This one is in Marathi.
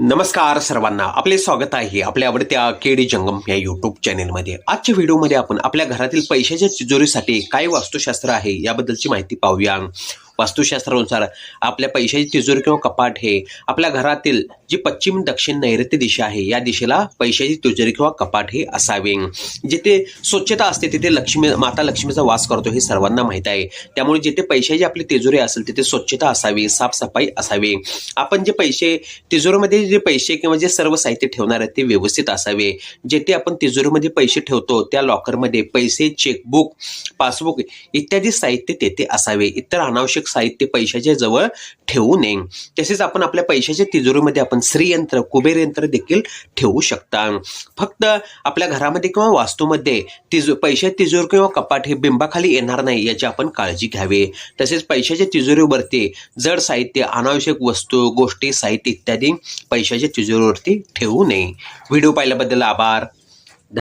नमस्कार सर्वांना. आपले स्वागत आहे आपल्या आवडत्या केडी जंगम या युट्यूब चॅनेलमध्ये आजच्या व्हिडिओमध्ये आपण आपल्या घरातील पैशाच्या तिजोरीसाठी काय वास्तुशास्त्र आहे याबद्दलची माहिती पाहूया. वास्तुशास्त्रानुसार आपल्या पैशाची तिजोरी किंवा कपाट हे आपल्या घरातील जी पश्चिम दक्षिण नैऋत्य दिशा आहे या दिशेला पैशाची तिजोरी किंवा कपाट हे असावे. जिथे स्वच्छता असते तिथे लक्ष्मी माता लक्ष्मीचा वास करतो हे सर्वांना माहीत आहे. त्यामुळे जिथे पैशाची आपली तिजोरी असेल तिथे स्वच्छता असावी साफसफाई असावी. आपण जे पैसे तिजोरीमध्ये जे पैसे किंवा जे सर्व साहित्य ठेवणार आहे ते व्यवस्थित असावे. जेथे आपण तिजोरीमध्ये पैसे ठेवतो त्या लॉकरमध्ये पैसे चेकबुक पासबुक इत्यादी साहित्य तेथे असावे. इतर अनावश्यक साहित्य पैशाच्या जवळ ठेवू नये. तसेच आपण आपल्या पैशाच्या तिजोरीमध्ये आपण श्रीयंत्र कुबेर यंत्र देखील ठेवू शकता. फक्त आपल्या घरामध्ये किंवा वास्तूमध्ये तिजो पैशा तिजोरी किंवा कपाट हे बिंबाखाली येणार नाही याची आपण काळजी घ्यावी. तसेच पैशाच्या तिजोरीवरती जड साहित्य अनावश्यक वस्तू गोष्टी साहित्य इत्यादी पैशाच्या तिजोरीवरती ठेवू नये. व्हिडिओ पाहिल्याबद्दल आभार.